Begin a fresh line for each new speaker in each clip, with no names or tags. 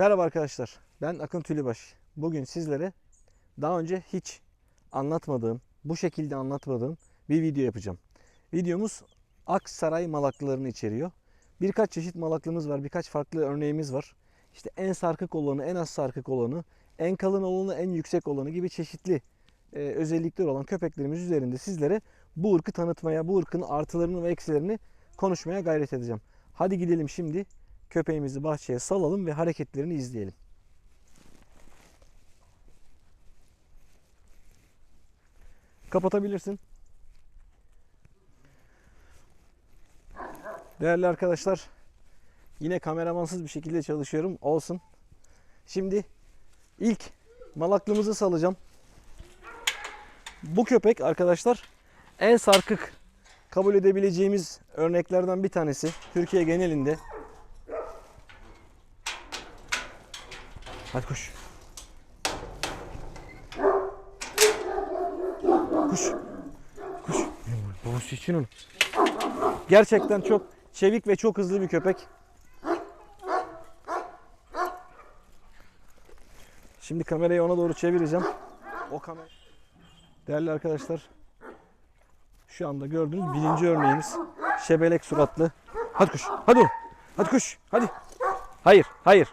Merhaba arkadaşlar. Ben Akın Tülübaş. Bugün sizlere daha önce hiç anlatmadığım, bu şekilde anlatmadığım bir video yapacağım. Videomuz Aksaray malaklarını içeriyor. Birkaç çeşit malaklımız var, birkaç farklı örneğimiz var. İşte en sarkık olanı, en az sarkık olanı, en kalın olanı, en yüksek olanı gibi çeşitli e, özellikleri olan köpeklerimiz üzerinde sizlere bu ırkı tanıtmaya, bu ırkın artılarını ve eksilerini konuşmaya gayret edeceğim. Hadi gidelim şimdi köpeğimizi bahçeye salalım ve hareketlerini izleyelim. Kapatabilirsin. Değerli arkadaşlar, yine kameramansız bir şekilde çalışıyorum. Olsun. Şimdi ilk malaklımızı salacağım. Bu köpek arkadaşlar en sarkık kabul edebileceğimiz örneklerden bir tanesi. Türkiye genelinde. Hadi koş. Kuş. Kuş. Babası için onu. Gerçekten çok çevik ve çok hızlı bir köpek. Şimdi kamerayı ona doğru çevireceğim. O kamera. Değerli arkadaşlar, şu anda gördüğünüz birinci örneğimiz. Şebelek suratlı. Hadi kuş. Hadi. Hadi kuş. Hadi. Hayır. Hayır.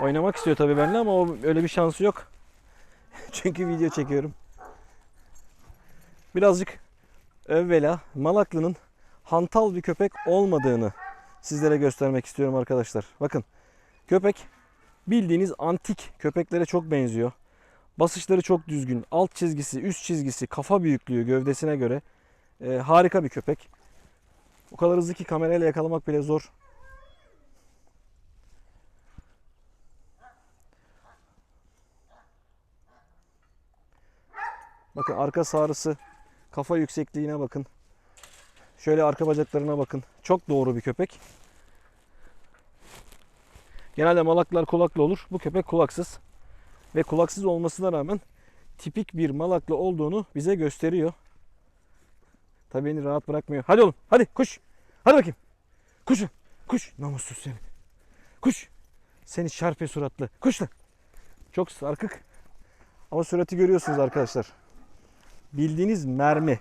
Oynamak istiyor tabii benimle ama o öyle bir şansı yok. Çünkü video çekiyorum. Birazcık evvela Malaklı'nın hantal bir köpek olmadığını sizlere göstermek istiyorum arkadaşlar. Bakın köpek bildiğiniz antik köpeklere çok benziyor. Basışları çok düzgün. Alt çizgisi, üst çizgisi, kafa büyüklüğü gövdesine göre e, harika bir köpek. O kadar hızlı ki kamerayla yakalamak bile zor. Bakın arka sarısı, kafa yüksekliğine bakın. Şöyle arka bacaklarına bakın. Çok doğru bir köpek. Genelde malaklar kulaklı olur. Bu köpek kulaksız. Ve kulaksız olmasına rağmen tipik bir malaklı olduğunu bize gösteriyor. Tabii beni rahat bırakmıyor. Hadi oğlum hadi kuş. Hadi bakayım. Kuş. Kuş. Namussuz seni. Kuş. Seni şarpe suratlı. Kuş lan. Çok sarkık. Ama surati görüyorsunuz arkadaşlar. Bildiğiniz mermi.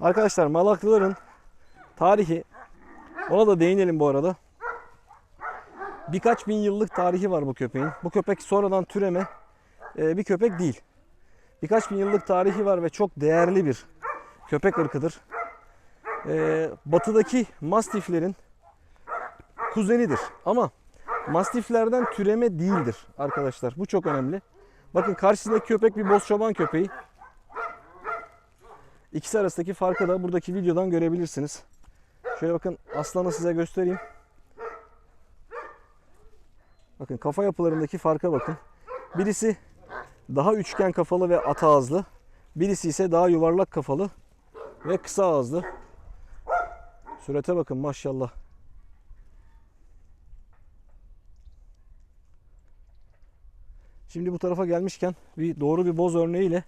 Arkadaşlar Malaklıların tarihi ona da değinelim bu arada. Birkaç bin yıllık tarihi var bu köpeğin. Bu köpek sonradan türeme e, bir köpek değil. Birkaç bin yıllık tarihi var ve çok değerli bir köpek ırkıdır. E, batıdaki mastiflerin kuzenidir. Ama mastiflerden türeme değildir arkadaşlar. Bu çok önemli. Bakın karşısındaki köpek bir boz çoban köpeği. İkisi arasındaki farkı da buradaki videodan görebilirsiniz. Şöyle bakın aslanı size göstereyim. Bakın kafa yapılarındaki farka bakın. Birisi daha üçgen kafalı ve ata ağızlı. Birisi ise daha yuvarlak kafalı ve kısa ağızlı. Surete bakın maşallah. Şimdi bu tarafa gelmişken bir doğru bir boz örneğiyle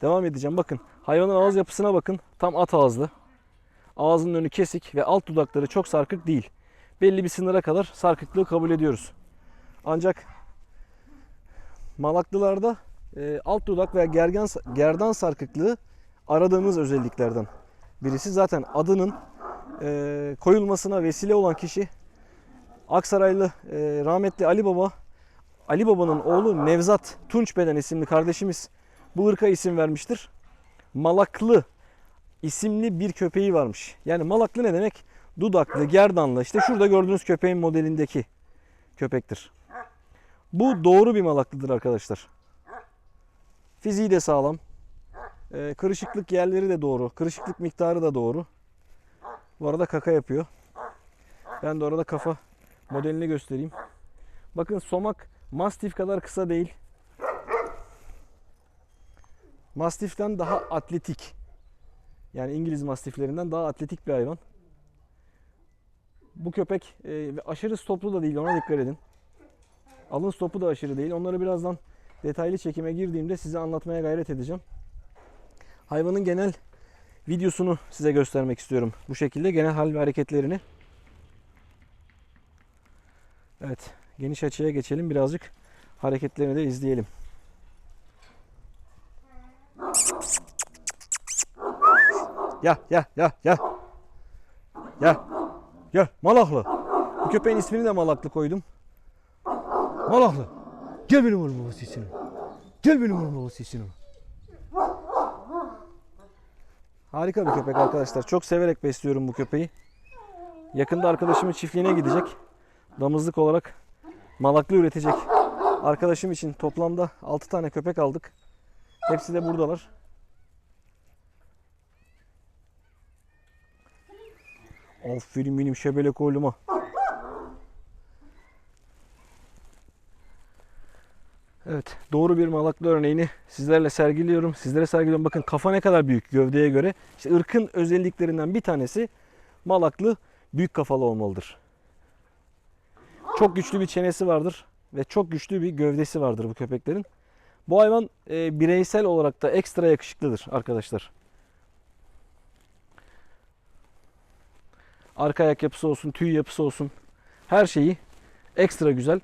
devam edeceğim. Bakın hayvanın ağız yapısına bakın. Tam at ağızlı. Ağzının önü kesik ve alt dudakları çok sarkık değil. Belli bir sınıra kadar sarkıklığı kabul ediyoruz. Ancak malaklılarda e, alt dudak veya gergen, gerdan sarkıklığı aradığımız özelliklerden birisi. Zaten adının e, koyulmasına vesile olan kişi Aksaraylı e, rahmetli Ali Baba Ali Baba'nın oğlu Nevzat Tunçbeden isimli kardeşimiz bu ırka isim vermiştir. Malaklı isimli bir köpeği varmış. Yani malaklı ne demek? Dudaklı, gerdanlı. İşte şurada gördüğünüz köpeğin modelindeki köpektir. Bu doğru bir malaklıdır arkadaşlar. Fiziği de sağlam. Ee, kırışıklık yerleri de doğru. Kırışıklık miktarı da doğru. Bu arada kaka yapıyor. Ben de orada kafa modelini göstereyim. Bakın somak mastif kadar kısa değil. Mastiften daha atletik. Yani İngiliz mastiflerinden daha atletik bir hayvan. Bu köpek e, aşırı stoplu da değil ona dikkat edin. Alın stopu da aşırı değil. Onları birazdan detaylı çekime girdiğimde size anlatmaya gayret edeceğim. Hayvanın genel videosunu size göstermek istiyorum. Bu şekilde genel hal ve hareketlerini. Evet, geniş açıya geçelim birazcık hareketlerini de izleyelim. Ya ya ya ya. Ya. Ya Malaklı. Bu köpeğin ismini de Malaklı koydum. Malaklı. Gel benim oğlum babası için. Gel benim oğlum babası için. Harika bir köpek arkadaşlar. Çok severek besliyorum bu köpeği. Yakında arkadaşımın çiftliğine gidecek. Damızlık olarak malaklı üretecek. Arkadaşım için toplamda 6 tane köpek aldık. Hepsi de buradalar. Aferin benim şebelek oğluma. Evet, doğru bir malaklı örneğini sizlerle sergiliyorum. Sizlere sergiliyorum. Bakın kafa ne kadar büyük gövdeye göre. İşte ırkın özelliklerinden bir tanesi malaklı büyük kafalı olmalıdır. Çok güçlü bir çenesi vardır ve çok güçlü bir gövdesi vardır bu köpeklerin. Bu hayvan e, bireysel olarak da ekstra yakışıklıdır arkadaşlar. Arka ayak yapısı olsun, tüy yapısı olsun her şeyi ekstra güzel.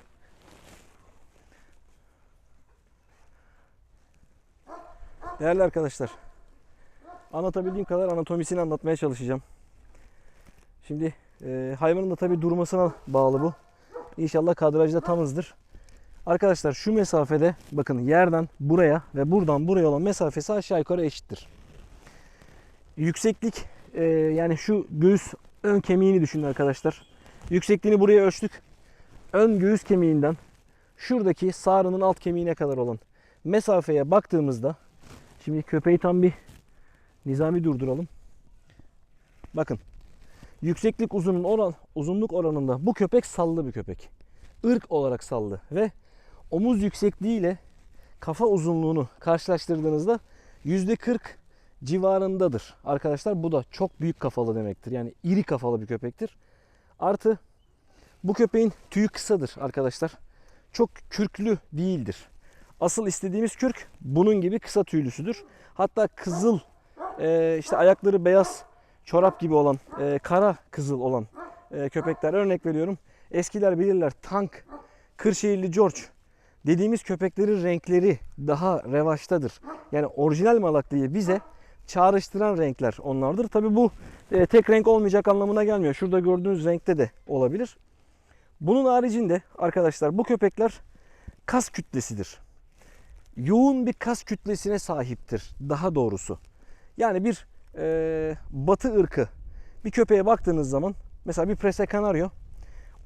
Değerli arkadaşlar, anlatabildiğim kadar anatomisini anlatmaya çalışacağım. Şimdi e, hayvanın da tabi durmasına bağlı bu. İnşallah kadrajda tamızdır. Arkadaşlar şu mesafede bakın yerden buraya ve buradan buraya olan mesafesi aşağı yukarı eşittir. Yükseklik e, yani şu göğüs ön kemiğini düşünün arkadaşlar. Yüksekliğini buraya ölçtük. Ön göğüs kemiğinden şuradaki sağrının alt kemiğine kadar olan mesafeye baktığımızda şimdi köpeği tam bir nizami durduralım. Bakın yükseklik uzunun oran, uzunluk oranında bu köpek sallı bir köpek. Irk olarak sallı ve omuz yüksekliği ile kafa uzunluğunu karşılaştırdığınızda %40 civarındadır. Arkadaşlar bu da çok büyük kafalı demektir. Yani iri kafalı bir köpektir. Artı bu köpeğin tüyü kısadır arkadaşlar. Çok kürklü değildir. Asıl istediğimiz kürk bunun gibi kısa tüylüsüdür. Hatta kızıl işte ayakları beyaz çorap gibi olan e, kara kızıl olan e, köpekler örnek veriyorum. Eskiler bilirler tank, Kırşehirli George dediğimiz köpeklerin renkleri daha revaçtadır. Yani orijinal malaklıyı bize çağrıştıran renkler onlardır. Tabi bu e, tek renk olmayacak anlamına gelmiyor. Şurada gördüğünüz renkte de olabilir. Bunun haricinde arkadaşlar bu köpekler kas kütlesidir. Yoğun bir kas kütlesine sahiptir daha doğrusu. Yani bir e, batı ırkı bir köpeğe baktığınız zaman mesela bir Prese Canario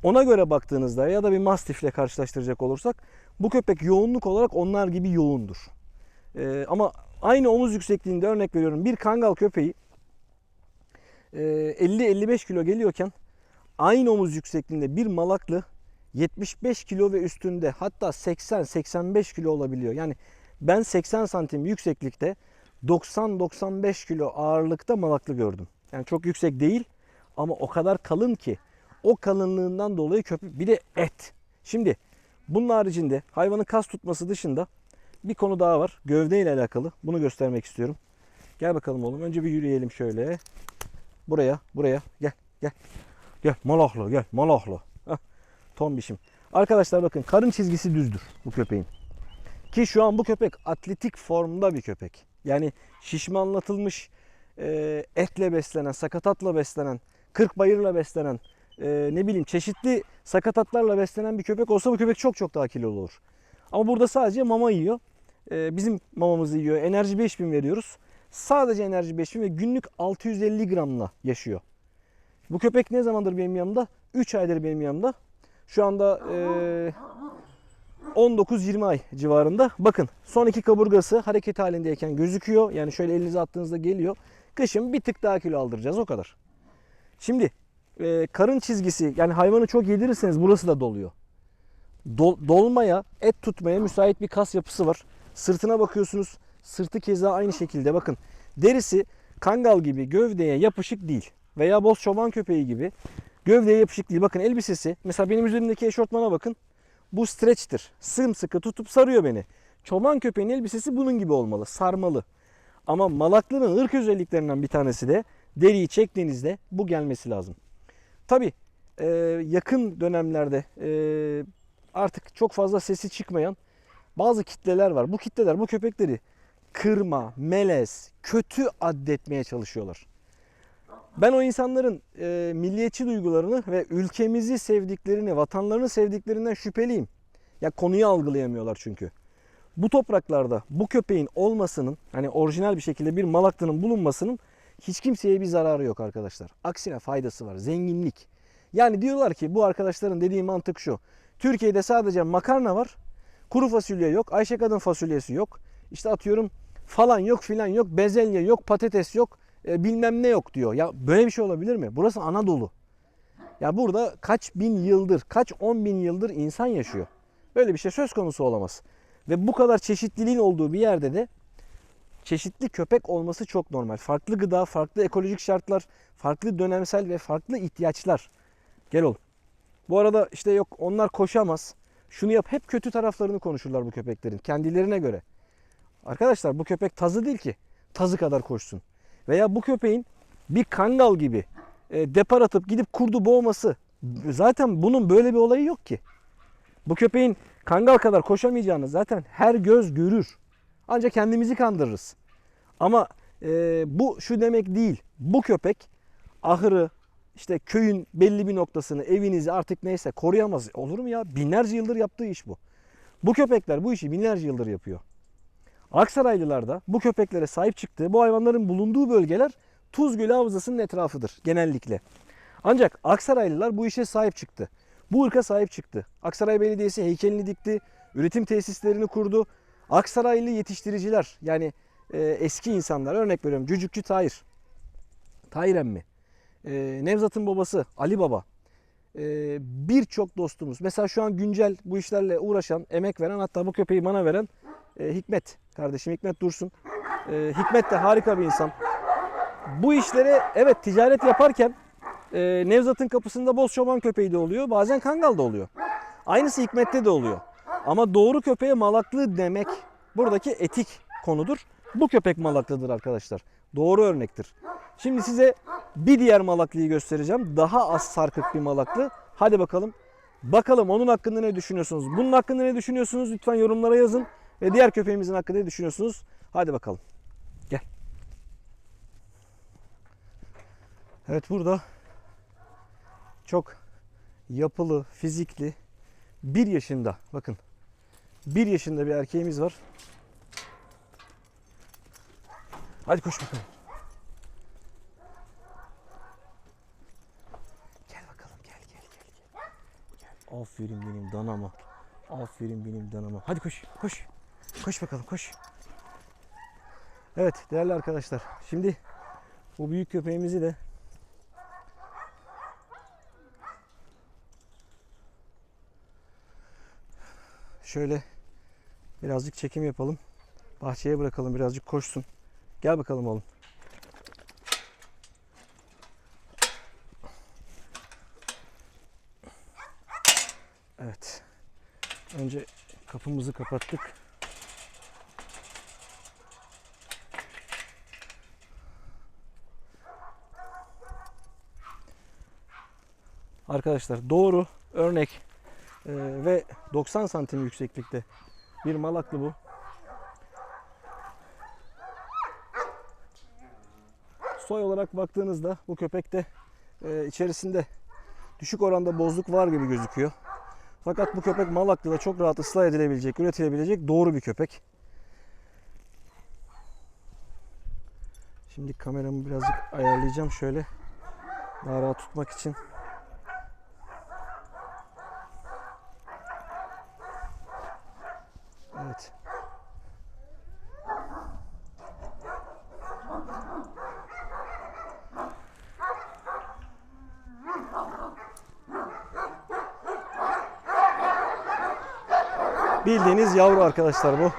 ona göre baktığınızda ya da bir Mastifle karşılaştıracak olursak bu köpek yoğunluk olarak onlar gibi yoğundur. E, ama aynı omuz yüksekliğinde örnek veriyorum bir Kangal köpeği e, 50-55 kilo geliyorken aynı omuz yüksekliğinde bir malaklı 75 kilo ve üstünde hatta 80-85 kilo olabiliyor. Yani ben 80 santim yükseklikte 90-95 kilo ağırlıkta malaklı gördüm. Yani çok yüksek değil ama o kadar kalın ki o kalınlığından dolayı köpek bir de et. Şimdi bunun haricinde hayvanın kas tutması dışında bir konu daha var. Gövde ile alakalı. Bunu göstermek istiyorum. Gel bakalım oğlum. Önce bir yürüyelim şöyle. Buraya, buraya. Gel, gel. Gel, malaklı, gel, malaklı. Hah, tombişim. Arkadaşlar bakın karın çizgisi düzdür bu köpeğin. Ki şu an bu köpek atletik formda bir köpek. Yani şişmanlatılmış, e, etle beslenen, sakatatla beslenen, kırk bayırla beslenen, e, ne bileyim çeşitli sakatatlarla beslenen bir köpek olsa bu köpek çok çok daha kilolu olur. Ama burada sadece mama yiyor. E, bizim mamamızı yiyor. Enerji 5000 veriyoruz. Sadece enerji 5000 ve günlük 650 gramla yaşıyor. Bu köpek ne zamandır benim yanımda? 3 aydır benim yanımda. Şu anda e, 19-20 ay civarında. Bakın son iki kaburgası hareket halindeyken gözüküyor. Yani şöyle elinize attığınızda geliyor. Kışın bir tık daha kilo aldıracağız o kadar. Şimdi e, karın çizgisi yani hayvanı çok yedirirseniz burası da doluyor. Dol- dolmaya, et tutmaya müsait bir kas yapısı var. Sırtına bakıyorsunuz. Sırtı keza aynı şekilde. Bakın derisi kangal gibi gövdeye yapışık değil. Veya boz çoban köpeği gibi gövdeye yapışık değil. Bakın elbisesi. Mesela benim üzerimdeki eşortmana bakın. Bu streçtir. Sımsıkı tutup sarıyor beni. Çoban köpeğin elbisesi bunun gibi olmalı. Sarmalı. Ama malaklının ırk özelliklerinden bir tanesi de deriyi çektiğinizde bu gelmesi lazım. Tabi yakın dönemlerde e, artık çok fazla sesi çıkmayan bazı kitleler var. Bu kitleler bu köpekleri kırma, melez, kötü addetmeye çalışıyorlar. Ben o insanların e, milliyetçi duygularını ve ülkemizi sevdiklerini, vatanlarını sevdiklerinden şüpheliyim. Ya konuyu algılayamıyorlar çünkü. Bu topraklarda bu köpeğin olmasının, hani orijinal bir şekilde bir malaklının bulunmasının hiç kimseye bir zararı yok arkadaşlar. Aksine faydası var. Zenginlik. Yani diyorlar ki bu arkadaşların dediği mantık şu. Türkiye'de sadece makarna var. Kuru fasulye yok. Ayşe kadın fasulyesi yok. İşte atıyorum falan yok filan yok. Bezelye yok. Patates yok. E, bilmem ne yok diyor. Ya böyle bir şey olabilir mi? Burası Anadolu. Ya burada kaç bin yıldır, kaç on bin yıldır insan yaşıyor. Böyle bir şey söz konusu olamaz. Ve bu kadar çeşitliliğin olduğu bir yerde de çeşitli köpek olması çok normal. Farklı gıda, farklı ekolojik şartlar, farklı dönemsel ve farklı ihtiyaçlar. Gel oğlum. Bu arada işte yok onlar koşamaz. Şunu yap hep kötü taraflarını konuşurlar bu köpeklerin kendilerine göre. Arkadaşlar bu köpek tazı değil ki. Tazı kadar koşsun. Veya bu köpeğin bir kangal gibi e, depar atıp gidip kurdu boğması. Zaten bunun böyle bir olayı yok ki. Bu köpeğin kangal kadar koşamayacağını zaten her göz görür. Ancak kendimizi kandırırız. Ama e, bu şu demek değil. Bu köpek ahırı, işte köyün belli bir noktasını, evinizi artık neyse koruyamaz. Olur mu ya? Binlerce yıldır yaptığı iş bu. Bu köpekler bu işi binlerce yıldır yapıyor. Aksaraylılar da bu köpeklere sahip çıktığı, bu hayvanların bulunduğu bölgeler Tuz Gölü Havzası'nın etrafıdır genellikle. Ancak Aksaraylılar bu işe sahip çıktı. Bu ırka sahip çıktı. Aksaray Belediyesi heykelini dikti, üretim tesislerini kurdu. Aksaraylı yetiştiriciler yani e, eski insanlar örnek veriyorum Cücükçü Tahir, Tahir emmi, e, Nevzat'ın babası Ali Baba, e, birçok dostumuz. Mesela şu an güncel bu işlerle uğraşan, emek veren hatta bu köpeği bana veren e, Hikmet kardeşim Hikmet Dursun. E, Hikmet de harika bir insan. Bu işlere evet ticaret yaparken e, Nevzat'ın kapısında boz çoban köpeği de oluyor. Bazen kangal da oluyor. Aynısı Hikmet'te de oluyor. Ama doğru köpeğe malaklı demek buradaki etik konudur. Bu köpek malaklıdır arkadaşlar. Doğru örnektir. Şimdi size bir diğer malaklıyı göstereceğim. Daha az sarkık bir malaklı. Hadi bakalım. Bakalım onun hakkında ne düşünüyorsunuz? Bunun hakkında ne düşünüyorsunuz? Lütfen yorumlara yazın. Ve diğer köpeğimizin hakkında ne düşünüyorsunuz? Hadi bakalım. Gel. Evet burada çok yapılı, fizikli, bir yaşında bakın bir yaşında bir erkeğimiz var. Hadi koş bakalım. Gel bakalım gel gel gel. Gel. gel. Aferin benim danama. Aferin benim danama. Hadi koş koş. Koş bakalım koş. Evet değerli arkadaşlar. Şimdi bu büyük köpeğimizi de şöyle birazcık çekim yapalım. Bahçeye bırakalım birazcık koşsun. Gel bakalım oğlum. Evet. Önce kapımızı kapattık. Arkadaşlar doğru örnek e, ve 90 santim yükseklikte bir malaklı bu. Soy olarak baktığınızda bu köpekte e, içerisinde düşük oranda bozluk var gibi gözüküyor. Fakat bu köpek Malaklı'da çok rahat ıslah edilebilecek, üretilebilecek doğru bir köpek. Şimdi kameramı birazcık ayarlayacağım şöyle daha rahat tutmak için. Evet. Bildiğiniz yavru arkadaşlar bu.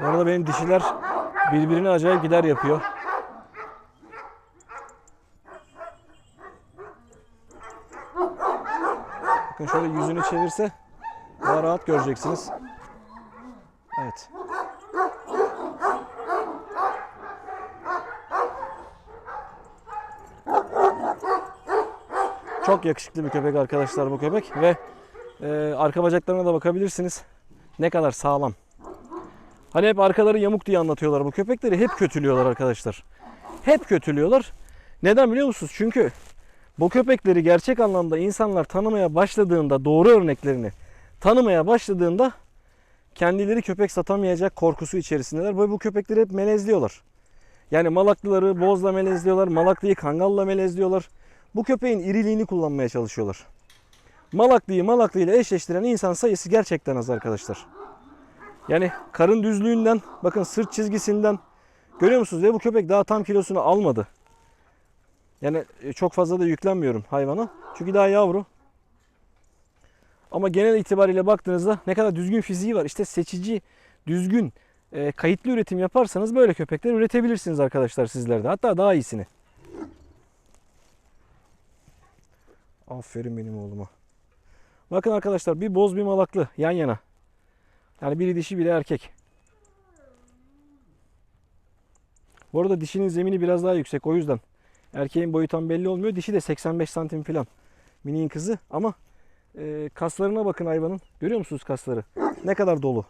Bu arada benim dişiler birbirine acayip gider yapıyor. Bakın şöyle yüzünü çevirse Daha rahat göreceksiniz. Evet. Çok yakışıklı bir köpek arkadaşlar bu köpek ve e, arka bacaklarına da bakabilirsiniz. Ne kadar sağlam. Hani hep arkaları yamuk diye anlatıyorlar bu köpekleri. Hep kötülüyorlar arkadaşlar. Hep kötülüyorlar. Neden biliyor musunuz? Çünkü bu köpekleri gerçek anlamda insanlar tanımaya başladığında doğru örneklerini tanımaya başladığında kendileri köpek satamayacak korkusu içerisindeler. Ve bu köpekleri hep melezliyorlar. Yani malaklıları bozla melezliyorlar. Malaklıyı kangalla melezliyorlar. Bu köpeğin iriliğini kullanmaya çalışıyorlar. Malaklıyı malaklı ile eşleştiren insan sayısı gerçekten az arkadaşlar. Yani karın düzlüğünden, bakın sırt çizgisinden görüyor musunuz? Ve bu köpek daha tam kilosunu almadı. Yani e, çok fazla da yüklenmiyorum hayvana. Çünkü daha yavru. Ama genel itibariyle baktığınızda ne kadar düzgün fiziği var. İşte seçici, düzgün, e, kayıtlı üretim yaparsanız böyle köpekler üretebilirsiniz arkadaşlar sizlerde. Hatta daha iyisini. Aferin benim oğluma. Bakın arkadaşlar bir boz bir malaklı yan yana. Yani biri dişi biri erkek. Bu arada dişinin zemini biraz daha yüksek o yüzden. Erkeğin boyu tam belli olmuyor. Dişi de 85 santim falan. Mini'nin kızı ama e, kaslarına bakın hayvanın. Görüyor musunuz kasları? Ne kadar dolu.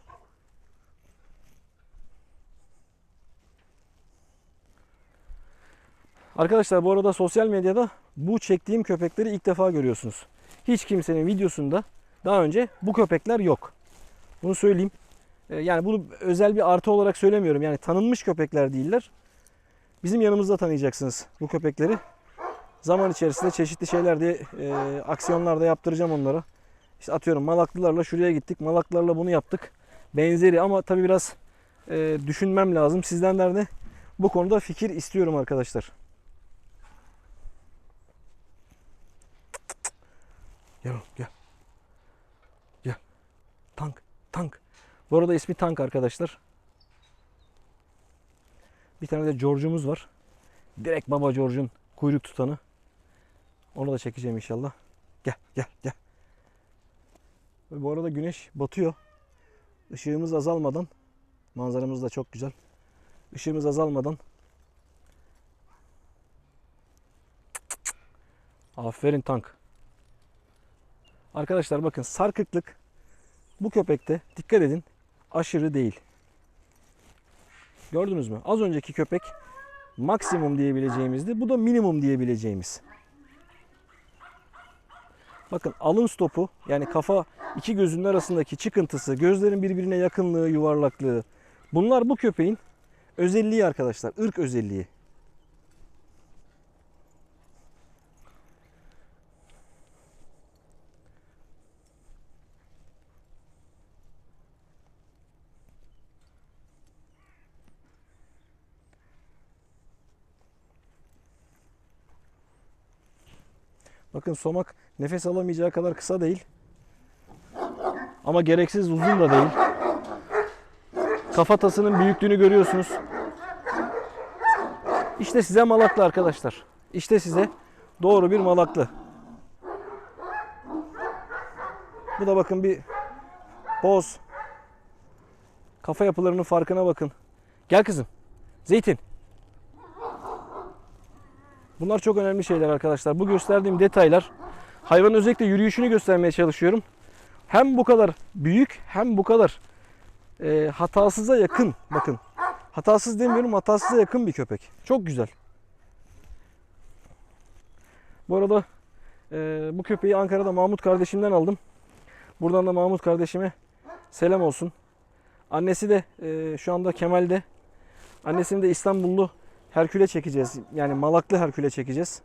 Arkadaşlar bu arada sosyal medyada bu çektiğim köpekleri ilk defa görüyorsunuz. Hiç kimsenin videosunda daha önce bu köpekler yok. Bunu söyleyeyim. E, Yani bunu özel bir artı olarak söylemiyorum. Yani tanınmış köpekler değiller. Bizim yanımızda tanıyacaksınız bu köpekleri. Zaman içerisinde çeşitli şeyler diye e, aksiyonlar da yaptıracağım onlara. İşte atıyorum malaklılarla şuraya gittik. Malaklarla bunu yaptık. Benzeri ama tabii biraz e, düşünmem lazım. Sizden de bu konuda fikir istiyorum arkadaşlar. Gel oğlum, gel. Gel. Tank. Tank. Bu arada ismi Tank arkadaşlar. Bir tane de George'umuz var. Direkt Baba George'un kuyruk tutanı. Onu da çekeceğim inşallah. Gel gel gel. Ve bu arada güneş batıyor. Işığımız azalmadan manzaramız da çok güzel. Işığımız azalmadan Aferin tank. Arkadaşlar bakın sarkıklık bu köpekte dikkat edin aşırı değil. Gördünüz mü? Az önceki köpek maksimum diyebileceğimizdi. Bu da minimum diyebileceğimiz. Bakın alın stopu yani kafa iki gözünün arasındaki çıkıntısı, gözlerin birbirine yakınlığı, yuvarlaklığı. Bunlar bu köpeğin özelliği arkadaşlar. ırk özelliği. Bakın somak nefes alamayacağı kadar kısa değil. Ama gereksiz uzun da değil. Kafatasının büyüklüğünü görüyorsunuz. İşte size malaklı arkadaşlar. İşte size doğru bir malaklı. Bu da bakın bir boz. Kafa yapılarının farkına bakın. Gel kızım. Zeytin. Bunlar çok önemli şeyler arkadaşlar. Bu gösterdiğim detaylar hayvanın özellikle yürüyüşünü göstermeye çalışıyorum. Hem bu kadar büyük hem bu kadar e, hatasıza yakın. Bakın hatasız demiyorum hatasıza yakın bir köpek. Çok güzel. Bu arada e, bu köpeği Ankara'da Mahmut kardeşimden aldım. Buradan da Mahmut kardeşime selam olsun. Annesi de e, şu anda Kemal'de. Annesini de İstanbullu Herküle çekeceğiz. Yani malaklı Herküle çekeceğiz.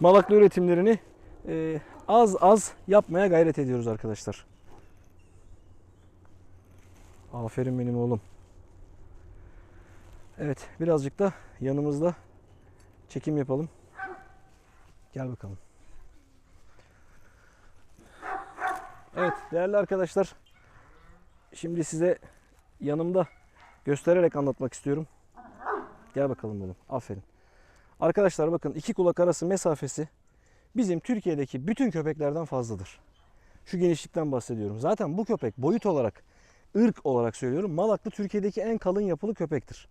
Malaklı üretimlerini e, az az yapmaya gayret ediyoruz arkadaşlar. Aferin benim oğlum. Evet birazcık da yanımızda çekim yapalım. Gel bakalım. Evet değerli arkadaşlar. Şimdi size yanımda göstererek anlatmak istiyorum. Gel bakalım oğlum. Aferin. Arkadaşlar bakın iki kulak arası mesafesi bizim Türkiye'deki bütün köpeklerden fazladır. Şu genişlikten bahsediyorum. Zaten bu köpek boyut olarak, ırk olarak söylüyorum. Malaklı Türkiye'deki en kalın yapılı köpektir.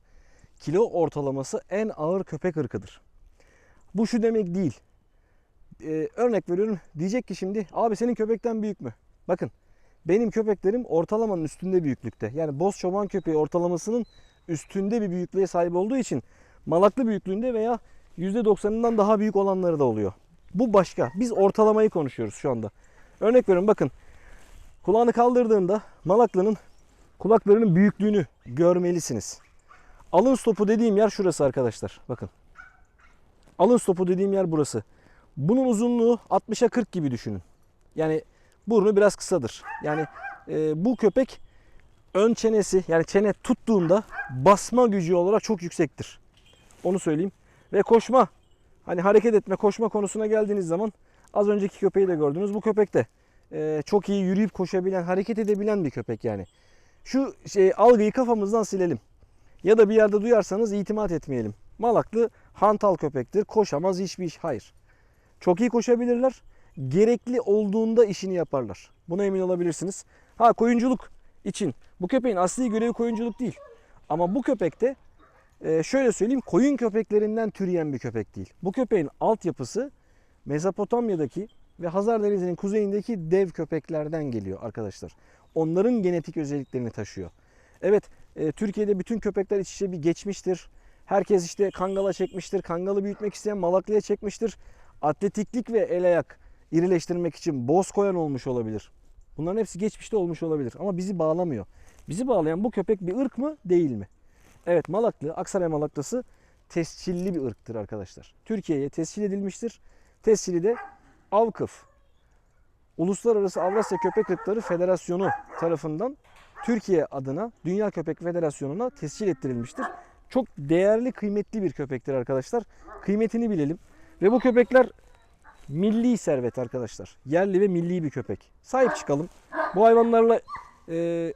Kilo ortalaması en ağır köpek ırkıdır. Bu şu demek değil. Ee, örnek veriyorum. Diyecek ki şimdi abi senin köpekten büyük mü? Bakın benim köpeklerim ortalamanın üstünde büyüklükte. Yani boz çoban köpeği ortalamasının üstünde bir büyüklüğe sahip olduğu için malaklı büyüklüğünde veya %90'ından daha büyük olanları da oluyor. Bu başka. Biz ortalamayı konuşuyoruz şu anda. Örnek veriyorum bakın. Kulağını kaldırdığında malaklının kulaklarının büyüklüğünü görmelisiniz. Alın stopu dediğim yer şurası arkadaşlar. Bakın. Alın stopu dediğim yer burası. Bunun uzunluğu 60'a 40 gibi düşünün. Yani burnu biraz kısadır. Yani e, bu köpek ön çenesi yani çene tuttuğunda basma gücü olarak çok yüksektir. Onu söyleyeyim. Ve koşma hani hareket etme koşma konusuna geldiğiniz zaman az önceki köpeği de gördünüz. Bu köpek de e, çok iyi yürüyüp koşabilen hareket edebilen bir köpek yani. Şu şey, algıyı kafamızdan silelim. Ya da bir yerde duyarsanız itimat etmeyelim. Malaklı hantal köpektir. Koşamaz hiçbir iş. Hayır. Çok iyi koşabilirler. Gerekli olduğunda işini yaparlar. Buna emin olabilirsiniz. Ha koyunculuk için. Bu köpeğin asli görevi koyunculuk değil. Ama bu köpekte e, şöyle söyleyeyim koyun köpeklerinden türeyen bir köpek değil. Bu köpeğin altyapısı Mezopotamya'daki ve Hazar Denizi'nin kuzeyindeki dev köpeklerden geliyor arkadaşlar. Onların genetik özelliklerini taşıyor. Evet e, Türkiye'de bütün köpekler iç içe bir geçmiştir. Herkes işte kangala çekmiştir. Kangalı büyütmek isteyen malaklıya çekmiştir. Atletiklik ve el ayak irileştirmek için boz koyan olmuş olabilir. Bunların hepsi geçmişte olmuş olabilir ama bizi bağlamıyor. Bizi bağlayan bu köpek bir ırk mı değil mi? Evet Malaklı, Aksaray Malaklısı tescilli bir ırktır arkadaşlar. Türkiye'ye tescil edilmiştir. Tescili de Avkıf, Uluslararası Avrasya Köpek Irkları Federasyonu tarafından Türkiye adına Dünya Köpek Federasyonu'na tescil ettirilmiştir. Çok değerli, kıymetli bir köpektir arkadaşlar. Kıymetini bilelim. Ve bu köpekler milli servet arkadaşlar. Yerli ve milli bir köpek. Sahip çıkalım. Bu hayvanlarla e,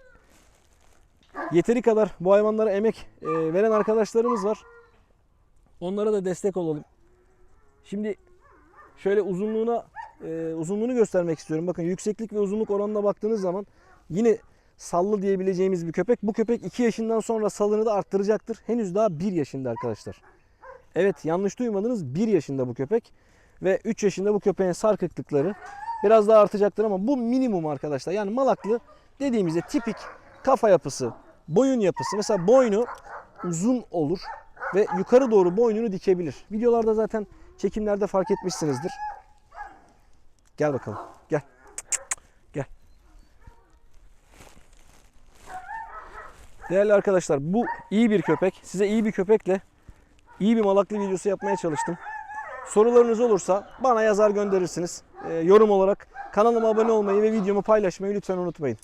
yeteri kadar bu hayvanlara emek e, veren arkadaşlarımız var. Onlara da destek olalım. Şimdi şöyle uzunluğuna e, uzunluğunu göstermek istiyorum. Bakın yükseklik ve uzunluk oranına baktığınız zaman yine sallı diyebileceğimiz bir köpek. Bu köpek 2 yaşından sonra salını da arttıracaktır. Henüz daha 1 yaşında arkadaşlar. Evet yanlış duymadınız 1 yaşında bu köpek. Ve 3 yaşında bu köpeğin sarkıklıkları biraz daha artacaktır ama bu minimum arkadaşlar. Yani malaklı dediğimizde tipik kafa yapısı, boyun yapısı. Mesela boynu uzun olur ve yukarı doğru boynunu dikebilir. Videolarda zaten çekimlerde fark etmişsinizdir. Gel bakalım. Gel. Gel. Değerli arkadaşlar bu iyi bir köpek. Size iyi bir köpekle iyi bir malaklı videosu yapmaya çalıştım. Sorularınız olursa bana yazar gönderirsiniz. Ee, yorum olarak kanalıma abone olmayı ve videomu paylaşmayı lütfen unutmayın.